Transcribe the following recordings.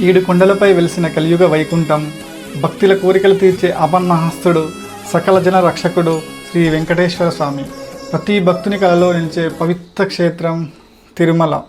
ఈడు కొండలపై వెలిసిన కలియుగ వైకుంఠం భక్తుల కోరికలు తీర్చే అపన్నహస్తుడు సకల జన రక్షకుడు శ్రీ వెంకటేశ్వర స్వామి. ప్రతి భక్తుని కలలో నిలిచే పవిత్ర క్షేత్రం తిరుమల.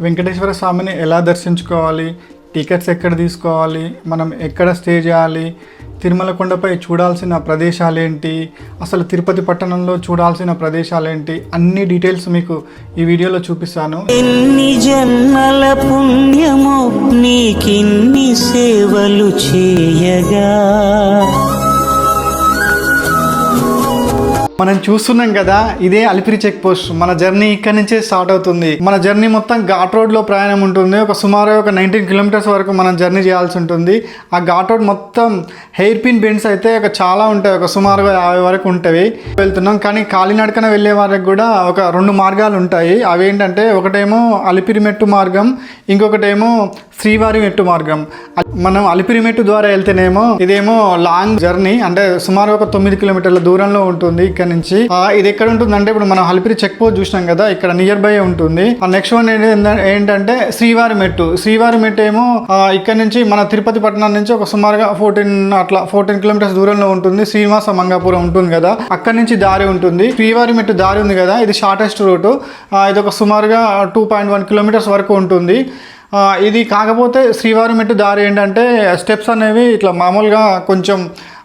వెంకటేశ్వర స్వామిని ఎలా దర్శించుకోవాలి? టికెట్స్ ఎక్కడ తీసుకోవాలి? మనం ఎక్కడ స్టే చేయాలి? తిరుమల కొండపై చూడాల్సిన ప్రదేశాలేంటి? అసలు తిరుపతి పట్టణంలో చూడాల్సిన ప్రదేశాలేంటి? అన్ని డీటెయిల్స్ మీకు ఈ వీడియోలో చూపిస్తాను. ఎన్ని జన్మల పుణ్యమో నీకిన్ని సేవలు చేయగా మనం చూస్తున్నాం కదా ఇదే అలిపిరి చెక్ పోస్ట్ మన జర్నీ ఇక్కడ నుంచే స్టార్ట్ అవుతుంది. మన జర్నీ మొత్తం ఘాట్ రోడ్లో ప్రయాణం ఉంటుంది. ఒక సుమారు ఒక నైన్టీన్ కిలోమీటర్స్ వరకు మనం జర్నీ చేయాల్సి ఉంటుంది. ఆ ఘాట్ రోడ్ మొత్తం హెయిర్ పిన్ బెండ్స్ అయితే ఒక చాలా ఉంటాయి. ఒక సుమారుగా యాభై వరకు ఉంటాయి వెళ్తున్నాం. కానీ కాలినడకన వెళ్ళే వారికి కూడా ఒక రెండు మార్గాలు ఉంటాయి. అవి ఏంటంటే ఒకటేమో అలిపిరి మెట్టు మార్గం ఇంకొకటేమో శ్రీవారి మెట్టు మార్గం. మనం అలిపిరి మెట్టు ద్వారా వెళ్తేనేమో ఇదేమో లాంగ్ జర్నీ. అంటే సుమారు ఒక తొమ్మిది కిలోమీటర్ల దూరంలో ఉంటుంది. ఇక్కడ నుంచి. ఇది ఎక్కడ ఉంటుంది అంటే ఇప్పుడు మనం హల్పిరి చెక్ పోస్ట్ చూసినాం కదా ఇక్కడ నియర్ బై ఉంటుంది. ఆ నెక్స్ట్ వన్ ఏంటంటే శ్రీవారి మెట్టు. శ్రీవారి మెట్టు ఏమో ఇక్కడ నుంచి మన తిరుపతి పట్టణం నుంచి ఒక సుమారుగా ఫోర్టీన్ అట్లా ఫోర్టీన్ కిలోమీటర్స్ దూరంలో ఉంటుంది. శ్రీనివాస మంగాపురం ఉంటుంది కదా అక్కడ నుంచి దారి ఉంటుంది. శ్రీవారి మెట్టు దారి ఉంది కదా ఇది షార్టెస్ట్ రూట్ ఇది ఒక సుమారుగా టూ పాయింట్ వన్ కిలోమీటర్స్ వరకు ఉంటుంది. ఇది కాకపోతే శ్రీవారి మెట్టు దారి ఏంటంటే స్టెప్స్ అనేవి ఇట్లా మామూలుగా కొంచెం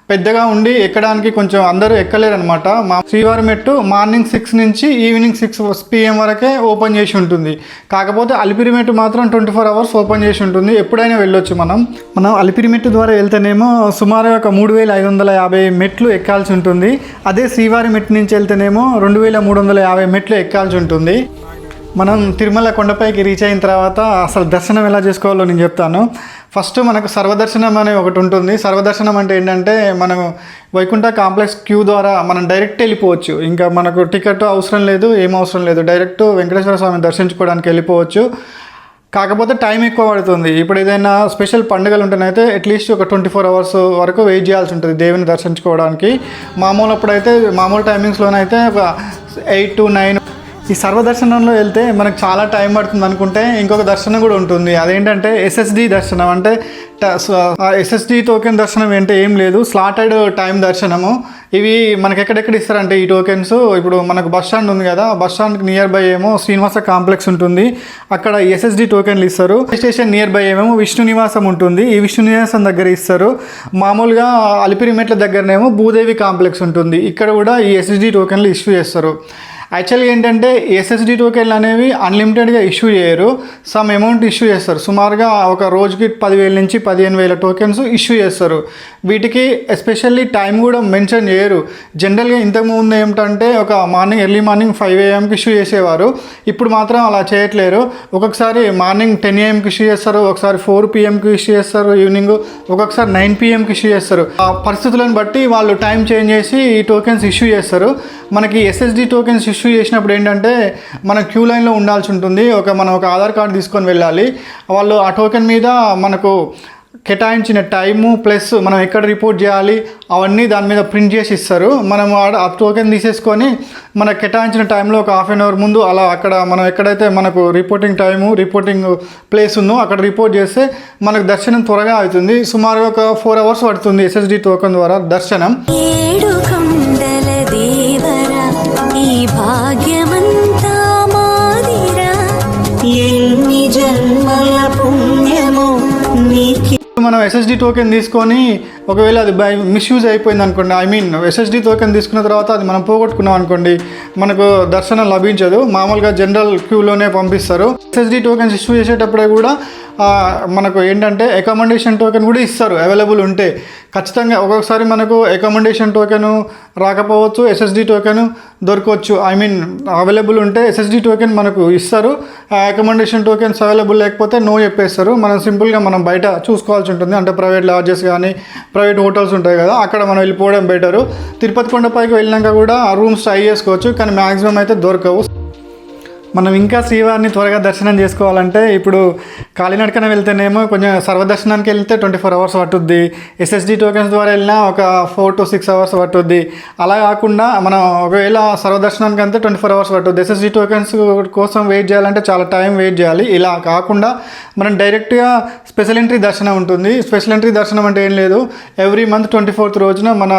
పెద్దగా ఉండి ఎక్కడానికి కొంచెం అందరూ ఎక్కలేరు అనమాట మా శ్రీవారి మెట్టు మార్నింగ్ సిక్స్ నుంచి ఈవినింగ్ సిక్స్ పిఎం వరకే ఓపెన్ చేసి ఉంటుంది. కాకపోతే అలిపిరి మెట్టు మాత్రం ట్వంటీ ఫోర్ అవర్స్ ఓపెన్ చేసి ఉంటుంది. ఎప్పుడైనా వెళ్ళొచ్చు మనం. మనం అలిపిరి మెట్టు ద్వారా వెళ్తేనేమో సుమారు ఒక మూడు వేల ఐదు వందల యాభై మెట్లు ఎక్కాల్సి ఉంటుంది. అదే శ్రీవారి మెట్టు నుంచి వెళ్తేనేమో రెండు వేల మూడు వందల యాభై మెట్లు ఎక్కాల్సి ఉంటుంది. మనం తిరుమల కొండపైకి రీచ్ అయిన తర్వాత అసలు దర్శనం ఎలా చేసుకోవాలో నేను చెప్తాను. ఫస్ట్ మనకు సర్వదర్శనం అనే ఒకటి ఉంటుంది. సర్వదర్శనం అంటే ఏంటంటే మనం వైకుంఠ కాంప్లెక్స్ క్యూ ద్వారా మనం డైరెక్ట్ వెళ్ళిపోవచ్చు. ఇంకా మనకు టికెట్ అవసరం లేదు ఏం అవసరం లేదు. డైరెక్ట్ వెంకటేశ్వర స్వామిని దర్శించుకోవడానికి వెళ్ళిపోవచ్చు. కాకపోతే టైం ఎక్కువ పడుతుంది. ఇప్పుడు ఏదైనా స్పెషల్ పండుగలు ఉంటేనైతే అట్లీస్ట్ ఒక ట్వంటీ ఫోర్ అవర్స్ వరకు వెయిట్ చేయాల్సి ఉంటుంది దేవుని దర్శించుకోవడానికి. మామూలు అప్పుడైతే మామూలు టైమింగ్స్లోనైతే ఒక ఎయిట్ టు నైన్ ఈ సర్వదర్శనంలో వెళ్తే మనకు చాలా టైం పడుతుంది అనుకుంటే ఇంకొక దర్శనం కూడా ఉంటుంది. అదేంటంటే ఎస్ఎస్డి దర్శనం. అంటే ఎస్ఎస్డి టోకెన్ దర్శనం అంటే ఏం లేదు. స్లాటెడ్ టైం దర్శనము. ఇవి మనకి ఎక్కడెక్కడ ఇస్తారంటే ఈ టోకెన్స్ ఇప్పుడు మనకు బస్ స్టాండ్ ఉంది కదా బస్ స్టాండ్కి నియర్ బై ఏమో శ్రీనివాస కాంప్లెక్స్ ఉంటుంది. అక్కడ ఎస్ఎస్డి టోకెన్లు ఇస్తారు. స్టేషన్ నియర్ బై ఏమేమో విష్ణు నివాసం ఉంటుంది. ఈ విష్ణు నివాసం దగ్గర ఇస్తారు. మామూలుగా అలిపిరిమెట్ల దగ్గరనేమో భూదేవి కాంప్లెక్స్ ఉంటుంది. ఇక్కడ కూడా ఈ ఎస్ఎస్డి టోకెన్లు ఇష్యూ చేస్తారు. యాక్చువల్గా ఏంటంటే ఎస్ఎస్డి టోకెన్లు అనేవి అన్లిమిటెడ్గా ఇష్యూ చేయరు. సమ్ అమౌంట్ ఇష్యూ చేస్తారు. సుమారుగా ఒక రోజుకి పదివేల నుంచి పదిహేను వేల టోకెన్స్ ఇష్యూ చేస్తారు. వీటికి ఎస్పెషల్లీ టైం కూడా మెన్షన్ చేయరు. జనరల్గా ఇంతకుముందు ఏమిటంటే ఒక మార్నింగ్ ఎర్లీ మార్నింగ్ ఫైవ్ ఏఎంకి ఇష్యూ చేసేవారు. ఇప్పుడు మాత్రం అలా చేయట్లేరు. ఒక్కొక్కసారి మార్నింగ్ టెన్ ఏఎంకి ఇష్యూ చేస్తారు. ఒకసారి ఫోర్ పిఎంకి ఇష్యూ చేస్తారు. ఈవినింగ్ ఒక్కొక్కసారి నైన్ పిఎంకి ఇష్యూ చేస్తారు. ఆ పరిస్థితులను బట్టి వాళ్ళు టైం చేంజ్ చేసి ఈ టోకెన్స్ ఇష్యూ చేస్తారు. మనకి ఎస్ఎస్డి టోకెన్స్ ఇష్యూ చేసినప్పుడు ఏంటంటే మనం క్యూ లైన్లో ఉండాల్సి ఉంటుంది. ఒక మనం ఒక ఆధార్ కార్డు తీసుకొని వెళ్ళాలి. వాళ్ళు ఆ టోకెన్ మీద మనకు కేటాయించిన టైము ప్లస్ మనం ఎక్కడ రిపోర్ట్ చేయాలి అవన్నీ దాని మీద ప్రింట్ చేసి ఇస్తారు. మనం ఆడ- ఆ టోకెన్ తీసేసుకొని మనకు కేటాయించిన టైంలో ఒక హాఫ్ అన్ అవర్ ముందు అలా అక్కడ మనం ఎక్కడైతే మనకు రిపోర్టింగ్ టైము రిపోర్టింగ్ ప్లేస్ ఉందో అక్కడ రిపోర్ట్ చేస్తే మనకు దర్శనం త్వరగా అవుతుంది. సుమారుగా ఒక ఫోర్ అవర్స్ పడుతుంది ఎస్ఎస్డి టోకెన్ ద్వారా దర్శనం. భాగ్యమంతా మాదిరా. ఎన్ని జన్మల పుణ్యమో నీకి. మనం ఎస్ఎస్డి టోకెన్ తీసుకొని ఒకవేళ అది బై మిస్యూజ్ అయిపోయింది అనుకోండి ఐ మీన్ ఎస్ఎస్డి టోకెన్ తీసుకున్న తర్వాత అది మనం పోగొట్టుకున్నాం అనుకోండి మనకు దర్శనం లభించదు. మామూలుగా జనరల్ క్యూలోనే పంపిస్తారు. ఎస్ఎస్డి టోకెన్స్ ఇష్యూ చేసేటప్పుడే కూడా మనకు ఏంటంటే అకామిడేషన్ టోకెన్ కూడా ఇస్తారు అవైలబుల్ ఉంటే. ఖచ్చితంగా ఒక్కొక్కసారి మనకు అకామిడేషన్ టోకెన్ రాకపోవచ్చు ఎస్ఎస్డి టోకెన్ దొరకవచ్చు. ఐ మీన్ అవైలబుల్ ఉంటే ఎస్ఎస్డి టోకెన్ మనకు ఇస్తారు. ఆ అకామిడేషన్ టోకెన్స్ అవైలబుల్ లేకపోతే నో చెప్పేస్తారు. మనం సింపుల్గా మనం బయట చూసుకోవాల్సి ఉంటుంది. అంటే ప్రైవేట్ లాడ్జెస్ కానీ ప్రైవేట్ హోటల్స్ ఉంటాయి కదా అక్కడ మనం వెళ్ళిపోవడం బెటరు. తిరుపతి కొండపైకి వెళ్ళినాక కూడా రూమ్స్ ట్రై చేసుకోవచ్చు కానీ మ్యాక్సిమం అయితే దొరకవు. మనం ఇంకా శ్రీవారిని త్వరగా దర్శనం చేసుకోవాలంటే ఇప్పుడు కాలినడకన వెళ్తేనేమో కొంచెం సర్వదర్శనానికి వెళ్తే ట్వంటీ ఫోర్ అవర్స్ పట్టుద్ది. ఎస్ఎస్డి టోకెన్స్ ద్వారా వెళ్ళినా ఒక ఫోర్ టు సిక్స్ అవర్స్ పట్టుద్ది. అలా కాకుండా మనం ఒకవేళ సర్వదర్శనానికి అంతే ట్వంటీ ఫోర్ అవర్స్ పట్టుద్ది. ఎస్ఎస్డి టోకెన్స్ కోసం వెయిట్ చేయాలంటే చాలా టైం వెయిట్ చేయాలి. ఇలా కాకుండా మనం డైరెక్ట్గా స్పెషల్ ఎంట్రీ దర్శనం ఉంటుంది. స్పెషల్ ఎంట్రీ దర్శనం అంటే ఏం లేదు. ఎవ్రీ మంత్ ట్వంటీ ఫోర్త్ రోజున మన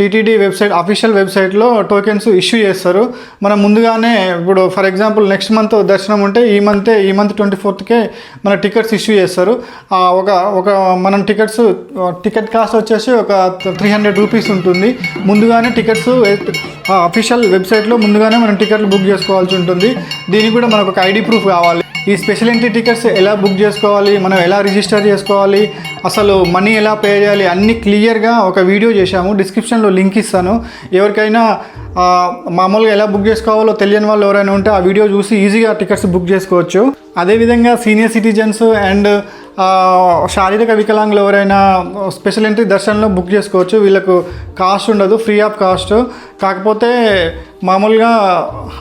టీటీడీ వెబ్సైట్ అఫీషియల్ వెబ్సైట్లో టోకెన్స్ ఇష్యూ చేస్తారు. మనం ముందుగానే ఇప్పుడు ఫర్ ఎగ్జాంపుల్ నెక్స్ట్ మంత్ దర్శనం ఉంటే ఈ మంతే ఈ మంత్ ట్వంటీ ఫోర్త్కే మన టికెట్స్ ఇష్యూ చేస్తారు. ఒక ఒక మనం టికెట్స్ టికెట్ కాస్ట్ వచ్చేసి ఒక త్రీ హండ్రెడ్ రూపీస్ ఉంటుంది. ముందుగానే టికెట్స్ అఫీషియల్ వెబ్సైట్లో ముందుగానే మనం టికెట్లు బుక్ చేసుకోవాల్సి ఉంటుంది. దీనికి కూడా మనకు ఒక ఐడి ప్రూఫ్ కావాలి. ఈ స్పెషల్ ఎంట్రీ టికెట్స్ ఎలా బుక్ చేసుకోవాలి? మనం ఎలా రిజిస్టర్ చేసుకోవాలి? అసలు మనీ ఎలా పే చేయాలి? అన్ని క్లియర్గా ఒక వీడియో చేశాము. డిస్క్రిప్షన్లో లింక్ ఇస్తాను. ఎవరికైనా మామూలుగా ఎలా బుక్ చేసుకోవాలో తెలియని వాళ్ళు ఎవరైనా ఉంటే ఆ వీడియో చూసి ఈజీగా టికెట్స్ బుక్ చేసుకోవచ్చు. అదేవిధంగా సీనియర్ సిటిజన్స్ అండ్ శారీరక వికలాంగులు ఎవరైనా స్పెషల్ ఎంట్రీ దర్శనంలో బుక్ చేసుకోవచ్చు. వీళ్ళకు కాస్ట్ ఉండదు ఫ్రీ ఆఫ్ కాస్ట్. కాకపోతే మామూలుగా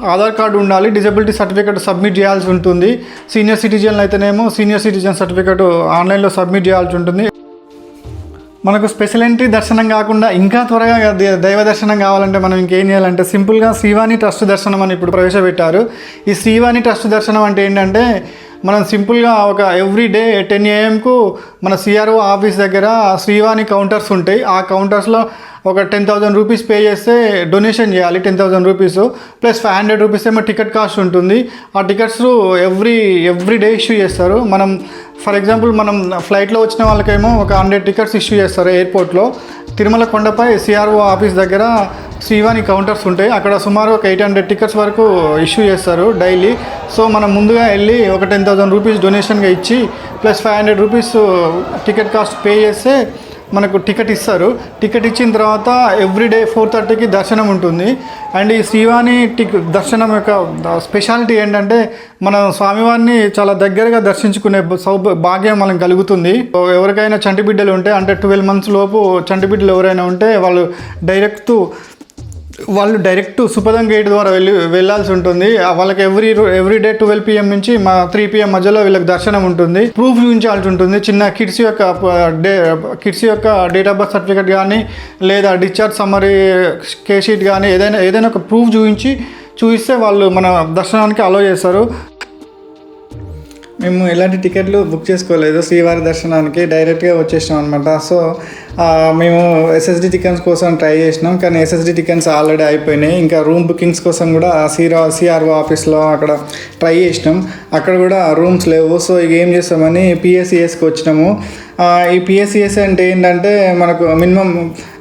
ఆధార్ కార్డు ఉండాలి డిజబిలిటీ సర్టిఫికేట్ సబ్మిట్ చేయాల్సి ఉంటుంది. సీనియర్ సిటిజన్లు అయితేనేమో సీనియర్ సిటిజన్ సర్టిఫికేట్ ఆన్లైన్లో సబ్మిట్ చేయాల్సి ఉంటుంది. మనకు స్పెషల్ ఎంట్రీ దర్శనం కాకుండా ఇంకా త్వరగా దే- దైవ దర్శనం కావాలంటే మనం ఇంకేం చేయాలంటే సింపుల్గా శ్రీవాణి ట్రస్ట్ దర్శనం అని ఇప్పుడు ప్రవేశపెట్టారు. ఈ శ్రీవాణి ట్రస్ట్ దర్శనం అంటే ఏంటంటే మనం సింపుల్గా ఒక ఎవ్రీ డే టెన్ ఏఎంకు మన సిఆర్ఓ ఆఫీస్ దగ్గర శ్రీవాణి కౌంటర్స్ ఉంటాయి. ఆ కౌంటర్స్లో ఒక టెన్ థౌజండ్ రూపీస్ పే చేస్తే డొనేషన్ చేయాలి ten thousand rupees. Plus five hundred rupees ఏమో టికెట్ కాస్ట్ ఉంటుంది. ఆ tickets every every day issue చేస్తారు. మనం ఫర్ ఎగ్జాంపుల్ మనం ఫ్లైట్లో వచ్చిన వాళ్ళకేమో ఒక హండ్రెడ్ టికెట్స్ ఇష్యూ చేస్తారు ఎయిర్పోర్ట్లో. తిరుమల కొండపై సిఆర్ఓ ఆఫీస్ దగ్గర శ్రీవాణి కౌంటర్స్ ఉంటాయి. అక్కడ సుమారు ఒక ఎయిట్ హండ్రెడ్ టికెట్స్ వరకు ఇష్యూ చేస్తారు డైలీ. సో మనం ముందుగా వెళ్ళి ఒక టెన్ థౌసండ్ రూపీస్ డొనేషన్గా ఇచ్చి plus five hundred rupees ticket cost pay చేస్తే మనకు టికెట్ ఇస్తారు. టికెట్ ఇచ్చిన తర్వాత ఎవ్రీడే ఫోర్ థర్టీకి దర్శనం ఉంటుంది. అండ్ ఈ శ్రీవాణి టిక్ దర్శనం యొక్క స్పెషాలిటీ ఏంటంటే మన స్వామివారిని చాలా దగ్గరగా దర్శించుకునే సౌభ భాగ్యం మనకు కలుగుతుంది. ఎవరికైనా చంటి బిడ్డలు ఉంటే అంటే ట్వెల్వ్ మంత్స్ లోపు చంటి బిడ్డలు ఎవరైనా ఉంటే వాళ్ళు డైరెక్ట్ వాళ్ళు డైరెక్ట్ సుపదం గేట్ ద్వారా వెళ్ళి వెళ్ళాల్సి ఉంటుంది. వాళ్ళకి every every day twelve PM నుంచి మా త్రీ పిఎం మధ్యలో వీళ్ళకి దర్శనం ఉంటుంది. ప్రూఫ్ చూపించాల్సి ఉంటుంది. చిన్న కిడ్స్ యొక్క డే కిడ్స్ యొక్క డేట్ ఆఫ్ బర్త్ సర్టిఫికేట్ కానీ లేదా డిశ్చార్జ్ సమ్మరీ కేషీట్ కానీ ఏదైనా ఏదైనా ఒక ప్రూఫ్ చూపించి చూపిస్తే వాళ్ళు మన దర్శనానికి అలో చేస్తారు. మేము ఎలాంటి టికెట్లు బుక్ చేసుకోలేదు. శ్రీవారి దర్శనానికి డైరెక్ట్గా వచ్చేసినాం అనమాట సో మేము ఎస్ఎస్డి టికెట్స్ కోసం ట్రై చేసినాం. కానీ ఎస్ఎస్డి టికెట్స్ ఆల్రెడీ అయిపోయినాయి. ఇంకా రూమ్ బుకింగ్స్ కోసం కూడా సిరా సిఆర్ఓ ఆఫీస్లో అక్కడ ట్రై చేసినాం. అక్కడ కూడా రూమ్స్ లేవు. సో ఇక ఏం చేస్తామని పిఎస్సిఎస్కి వచ్చినాము. ఈ పిఎస్సిఎస్ అంటే ఏంటంటే మనకు మినిమం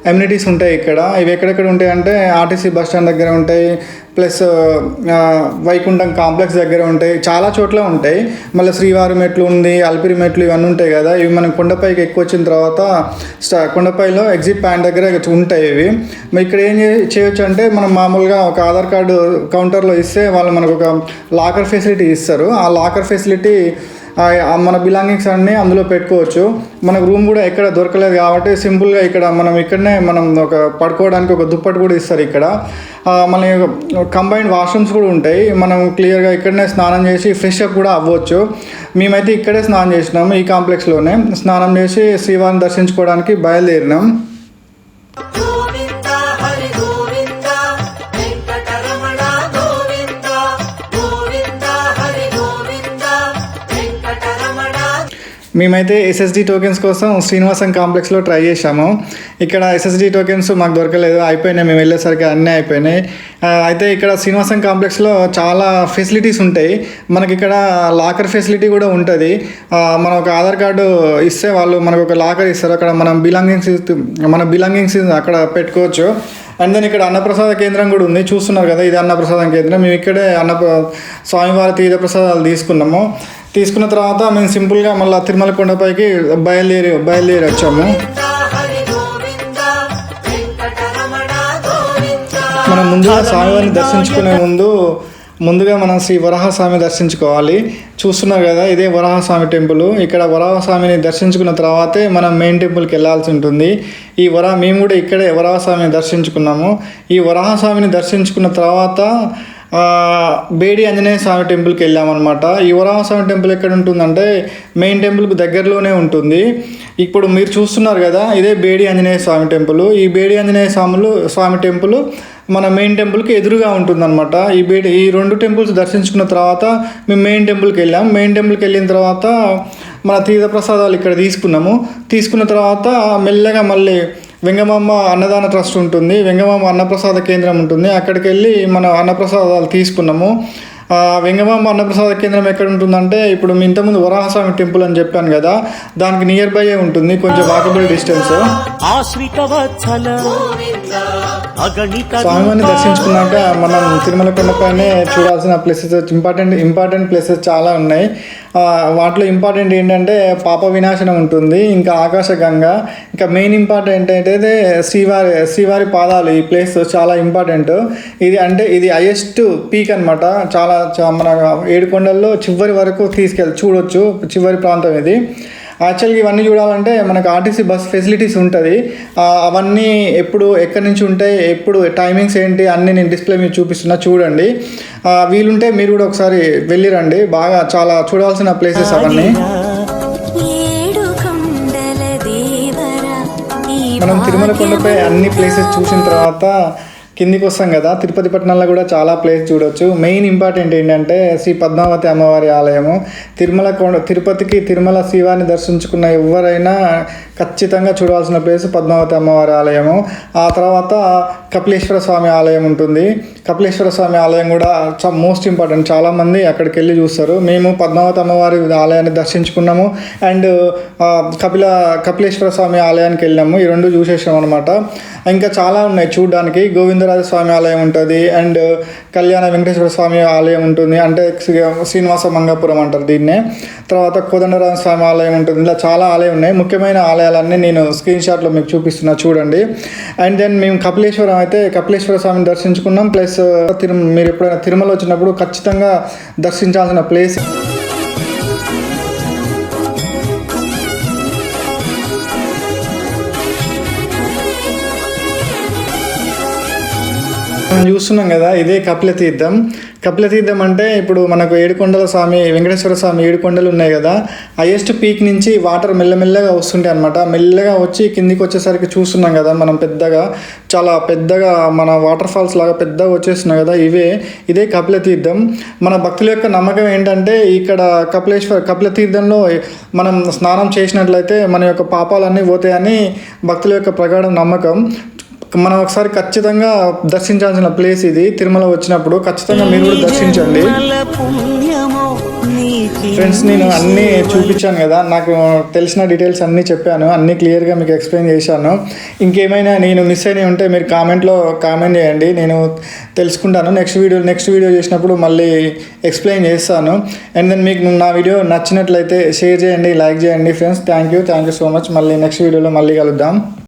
ఎమ్యూనిటీస్ ఉంటాయి ఇక్కడ. ఇవి ఎక్కడెక్కడ ఉంటాయి అంటే ఆర్టీసీ బస్ స్టాండ్ దగ్గర ఉంటాయి. ప్లస్ వైకుంఠం కాంప్లెక్స్ దగ్గర ఉంటాయి. చాలా చోట్ల ఉంటాయి. మళ్ళీ శ్రీవారి మెట్లు ఉంది అల్పిరి మెట్లు ఇవన్నీ ఉంటాయి కదా. ఇవి మనం కొండపైకి ఎక్కువ వచ్చిన తర్వాత స్టా కొండపైలో ఎగ్జిట్ పాయింట్ దగ్గర ఉంటాయి ఇవి. ఇక్కడ ఏం చేయొచ్చు అంటే మనం మామూలుగా ఒక ఆధార్ కార్డు కౌంటర్లో ఇస్తే వాళ్ళు మనకు ఒక లాకర్ ఫెసిలిటీ ఇస్తారు. ఆ లాకర్ ఫెసిలిటీ మన బిలాంగింగ్స్ అన్నీ అందులో పెట్టుకోవచ్చు. మనకు రూమ్ కూడా ఎక్కడ దొరకలేదు కాబట్టి సింపుల్గా ఇక్కడ మనం ఇక్కడనే మనం ఒక పడుకోవడానికి ఒక దుప్పటి కూడా ఇస్తారు ఇక్కడ. మన కంబైన్డ్ వాష్రూమ్స్ కూడా ఉంటాయి. మనం క్లియర్గా ఇక్కడనే స్నానం చేసి ఫ్రెష్ అప్ కూడా అవ్వచ్చు. మేమైతే ఇక్కడే స్నానం చేసినాము ఈ కాంప్లెక్స్లోనే స్నానం చేసి శ్రీవారిని దర్శించుకోవడానికి బయలుదేరినాం. మేమైతే ఎస్ఎస్డి టోకెన్స్ కోసం శ్రీనివాసం కాంప్లెక్స్లో ట్రై చేశాము. ఇక్కడ ఎస్ఎస్డి టోకెన్స్ మాకు దొరకలేదు. అయిపోయినాయి. మేము వెళ్ళేసరికి అన్నీ అయిపోయినాయి. అయితే ఇక్కడ శ్రీనివాసం కాంప్లెక్స్లో చాలా ఫెసిలిటీస్ ఉంటాయి. మనకి ఇక్కడ లాకర్ ఫెసిలిటీ కూడా ఉంటుంది. మనం ఒక ఆధార్ కార్డు ఇస్తే వాళ్ళు మనకు ఒక లాకర్ ఇస్తారు. అక్కడ మనం బిలాంగింగ్స్ మన బిలాంగింగ్స్ అక్కడ పెట్టుకోవచ్చు. అండ్ దెన్ ఇక్కడ అన్నప్రసాద కేంద్రం కూడా ఉంది. చూస్తున్నారు కదా ఇది అన్నప్రసాదం కేంద్రం. మేము ఇక్కడే అన్న స్వామివారి తీర్థ ప్రసాదాలు తీసుకున్నాము. తీసుకున్న తర్వాత మేము సింపుల్గా మళ్ళీ తిరుమల కొండపైకి బయలుదేరి బయలుదేరి వచ్చాము. మనం ముందుగా స్వామివారిని దర్శించుకునే ముందు ముందుగా మనం శ్రీ వరాహస్వామి దర్శించుకోవాలి. చూస్తున్నారు కదా ఇదే వరాహస్వామి టెంపుల్. ఇక్కడ వరాహస్వామిని దర్శించుకున్న తర్వాతే మనం మెయిన్ టెంపుల్కి వెళ్ళాల్సి ఉంటుంది. ఈ వరా మేము కూడా ఇక్కడే వరాహస్వామిని దర్శించుకున్నాము. ఈ వరాహస్వామిని దర్శించుకున్న తర్వాత బేడి ఆంజనేయ స్వామి టెంపుల్కి వెళ్ళామన్నమాట. యువరామ స్వామి టెంపుల్ ఎక్కడ ఉంటుందంటే మెయిన్ టెంపుల్కి దగ్గరలోనే ఉంటుంది. ఇప్పుడు మీరు చూస్తున్నారు కదా ఇదే బేడి ఆంజనేయ స్వామి టెంపుల్. ఈ బేడి ఆంజనేయ స్వాములు స్వామి టెంపుల్ మన మెయిన్ టెంపుల్కి ఎదురుగా ఉంటుందన్నమాట. ఈ బేడి ఈ రెండు టెంపుల్స్ దర్శించుకున్న తర్వాత మేము మెయిన్ టెంపుల్కి వెళ్ళాం. మెయిన్ టెంపుల్కి వెళ్ళిన తర్వాత మన తీర్థప్రసాదాలు ఇక్కడ తీసుకున్నాము. తీసుకున్న తర్వాత మెల్లగా మళ్ళీ వెంగమాంబ అన్నదాన ట్రస్ట్ ఉంటుంది వెంగమాంబ అన్నప్రసాద కేంద్రం ఉంటుంది. అక్కడికి వెళ్ళి మన అన్నప్రసాదాలు తీసుకున్నాము. వెంగమాంబ అన్నప్రసాద కేంద్రం ఎక్కడ ఉంటుందంటే ఇప్పుడు మీ ఇంతకుముందు వరాహస్వామి టెంపుల్ అని చెప్పాను కదా దానికి నియర్ బై ఉంటుంది కొంచెం వాకబుల్ డిస్టెన్స్. స్వామివారిని దర్శించుకున్నాక మనం తిరుమల కొండపైనే చూడాల్సిన ప్లేసెస్ ఇంపార్టెంట్ ఇంపార్టెంట్ ప్లేసెస్ చాలా ఉన్నాయి. వాటిలో ఇంపార్టెంట్ ఏంటంటే పాప వినాశనం ఉంటుంది ఇంకా ఆకాశగంగ ఇంకా మెయిన్ ఇంపార్టెంట్ ఏంటంటే శ్రీవారి శ్రీవారి పాదాలు ఈ ప్లేస్ చాలా ఇంపార్టెంట్ ఇది అంటే ఇది హైయెస్ట్ పీక్ అనమాట చాలా మన ఏడు కొండల్లో చివరి వరకు తీసుకెళ్ళి చూడొచ్చు చివరి ప్రాంతం ఇది. యాక్చువల్గా ఇవన్నీ చూడాలంటే మనకు ఆర్టీసీ బస్ ఫెసిలిటీస్ ఉంటుంది. అవన్నీ ఎప్పుడు ఎక్కడి నుంచి ఉంటాయి ఎప్పుడు టైమింగ్స్ ఏంటి అన్నీ నేను డిస్ప్లే మీకు చూపిస్తున్నా చూడండి. వీలుంటే మీరు కూడా ఒకసారి వెళ్ళిరండి. బాగా చాలా చూడాల్సిన ప్లేసెస్ అవన్నీ. మనం తిరుమల కొండపై అన్ని ప్లేసెస్ చూసిన తర్వాత కిందికి వస్తాం కదా. తిరుపతి పట్టణంలో కూడా చాలా ప్లేస్ చూడొచ్చు. మెయిన్ ఇంపార్టెంట్ ఏంటంటే శ్రీ పద్మావతి అమ్మవారి ఆలయము. తిరుమల కొండ తిరుపతికి తిరుమల శ్రీవారిని దర్శించుకున్న ఎవరైనా ఖచ్చితంగా చూడవలసిన ప్లేస్ పద్మావతి అమ్మవారి ఆలయము. ఆ తర్వాత కపిలేశ్వర స్వామి ఆలయం ఉంటుంది. కపిలేశ్వర స్వామి ఆలయం కూడా మోస్ట్ ఇంపార్టెంట్ చాలామంది అక్కడికి వెళ్ళి చూస్తారు. మేము పద్మావతి అమ్మవారి ఆలయాన్ని దర్శించుకున్నాము. అండ్ కపిల కపిలేశ్వర స్వామి ఆలయానికి వెళ్ళాము. ఈ రెండు చూసేసాం అనమాట ఇంకా చాలా ఉన్నాయి చూడడానికి. గోవిందరాజ స్వామి ఆలయం ఉంటుంది. అండ్ కళ్యాణ వెంకటేశ్వర స్వామి ఆలయం ఉంటుంది. అంటే శ్రీనివాస మంగాపురం అంటారు దీన్నే. తర్వాత కోదండరామ స్వామి ఆలయం ఉంటుంది. ఇలా చాలా ఆలయం ఉన్నాయి. ముఖ్యమైన ఆలయాలన్నీ నేను స్క్రీన్ షాట్లో మీకు చూపిస్తున్నా. చూడండి. అండ్ దెన్ మేము కపిలేశ్వరం అయితే కపిలేశ్వర స్వామిని దర్శించుకున్నాం. ప్లస్ తిరు మీరు ఎప్పుడైనా తిరుమల వచ్చినప్పుడు ఖచ్చితంగా దర్శించాల్సిన ప్లేస్ మనం చూస్తున్నాం కదా ఇదే కపిల తీర్థం. కపిల తీర్థం అంటే ఇప్పుడు మనకు ఏడుకొండల స్వామి వెంకటేశ్వర స్వామి ఏడుకొండలు ఉన్నాయి కదా హైయెస్ట్ పీక్ నుంచి వాటర్ మెల్లమెల్లగా వస్తుంటాయి అనమాట మెల్లగా వచ్చి కిందికి వచ్చేసరికి చూస్తున్నాం కదా మనం పెద్దగా చాలా పెద్దగా మన వాటర్ ఫాల్స్ లాగా పెద్దగా వచ్చేస్తున్నాయి కదా ఇవే ఇదే కపిల తీర్థం. మన భక్తుల యొక్క నమ్మకం ఏంటంటే ఇక్కడ కపిలేశ్వర కపిల తీర్థంలో మనం స్నానం చేసినట్లయితే మన యొక్క పాపాలన్నీ పోతాయని భక్తుల యొక్క ప్రగాఢ నమ్మకం. మనం ఒకసారి ఖచ్చితంగా దర్శించాల్సిన ప్లేస్ ఇది. తిరుమల వచ్చినప్పుడు ఖచ్చితంగా మీరు కూడా దర్శించండి. ఫ్రెండ్స్ నేను అన్నీ చూపించాను కదా. నాకు తెలిసిన డీటెయిల్స్ అన్నీ చెప్పాను. అన్నీ క్లియర్గా మీకు ఎక్స్ప్లెయిన్ చేశాను. ఇంకేమైనా నేను మిస్ అయినవి ఉంటే మీరు కామెంట్లో కామెంట్ చేయండి. నేను తెలుసుకుంటాను. నెక్స్ట్ వీడియో నెక్స్ట్ వీడియో చేసినప్పుడు మళ్ళీ ఎక్స్ప్లెయిన్ చేస్తాను. అండ్ దెన్ మీకు నా వీడియో నచ్చినట్లయితే షేర్ చేయండి లైక్ చేయండి. Friends thank you thank you so much మళ్ళీ నెక్స్ట్ వీడియోలో మళ్ళీ కలుద్దాం.